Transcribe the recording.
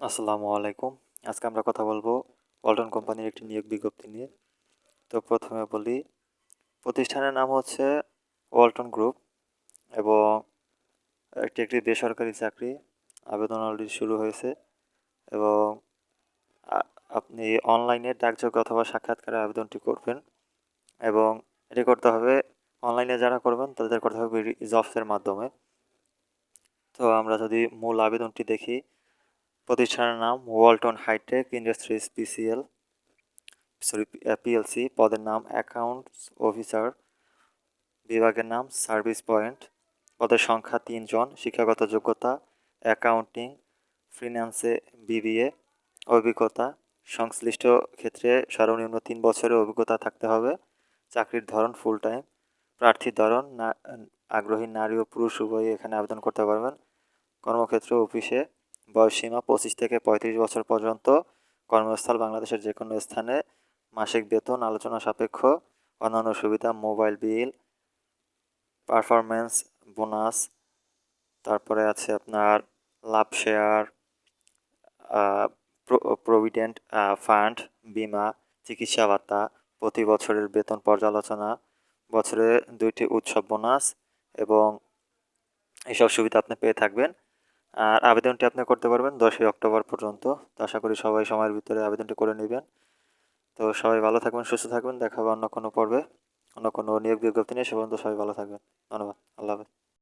আসসালামু আলাইকুম। আজকে আমরা কথা বলব ওয়ালটন কোম্পানির একটি নিয়োগ বিজ্ঞপ্তি নিয়ে। তো প্রথমে বলি, প্রতিষ্ঠানের নাম হচ্ছে ওয়ালটন গ্রুপ এবং একটি একটি বেসরকারি চাকরি আবেদন অলরেডি শুরু হয়েছে এবং আপনি অনলাইনে ডাকযোগ অথবা সাক্ষাৎকারে আবেদনটি করবেন এবং এটি করতে হবে অনলাইনে যারা করবেন তাদের করতে হবে জবসের মাধ্যমে। তো আমরা যদি মূল আবেদনটি দেখি প্রতিষ্ঠানের নাম Walton hi tech industries PCL, sorry PLC, পদের নাম অ্যাকাউন্টস অফিসার বিভাগের নাম সার্ভিস পয়েন্ট, পদের সংখ্যা তিনজন, শিক্ষাগত যোগ্যতা, অ্যাকাউন্টিং, ফিনান্সে বিবিএ, অভিজ্ঞতা, সংশ্লিষ্ট ক্ষেত্রে সর্বনিম্ন তিন বছরের অভিজ্ঞতা থাকতে হবে, চাকরির ধরন ফুল টাইম প্রার্থীর ধরন আগ্রহী নারী ও পুরুষ উভয়ই এখানে আবেদন করতে পারবেন, কর্মক্ষেত্র অফিসে বয়সসীমা পঁচিশ থেকে পঁয়ত্রিশ বছর পর্যন্ত কর্মস্থল বাংলাদেশের যে কোনো স্থানে মাসিক বেতন, আলোচনা সাপেক্ষ, অন্যান্য সুবিধা, মোবাইল বিল পারফরমেন্স বোনাস, তারপরে আছে আপনার লাভ শেয়ার প্রভিডেন্ট ফান্ড, বিমা, চিকিৎসা ভাতা প্রতি বছরের বেতন পর্যালোচনা, বছরে দুইটি উৎসব বোনাস এবং এইসব সুবিধা আপনি পেয়ে থাকবেন। আর আবেদনটি আপনি করতে পারবেন দশই অক্টোবর পর্যন্ত। তো আশা করি সবাই সময়ের ভিতরে আবেদনটি করে নেবেন। তো সবাই ভালো থাকবেন, সুস্থ থাকবেন। দেখা হবে অন্য কোনো পর্বে। অন্য কোনো নিয়োগ বিজ্ঞপ্তি নিয়ে সে পর্যন্ত সবাই ভালো থাকবেন। ধন্যবাদ। আল্লাহ হাফেজ।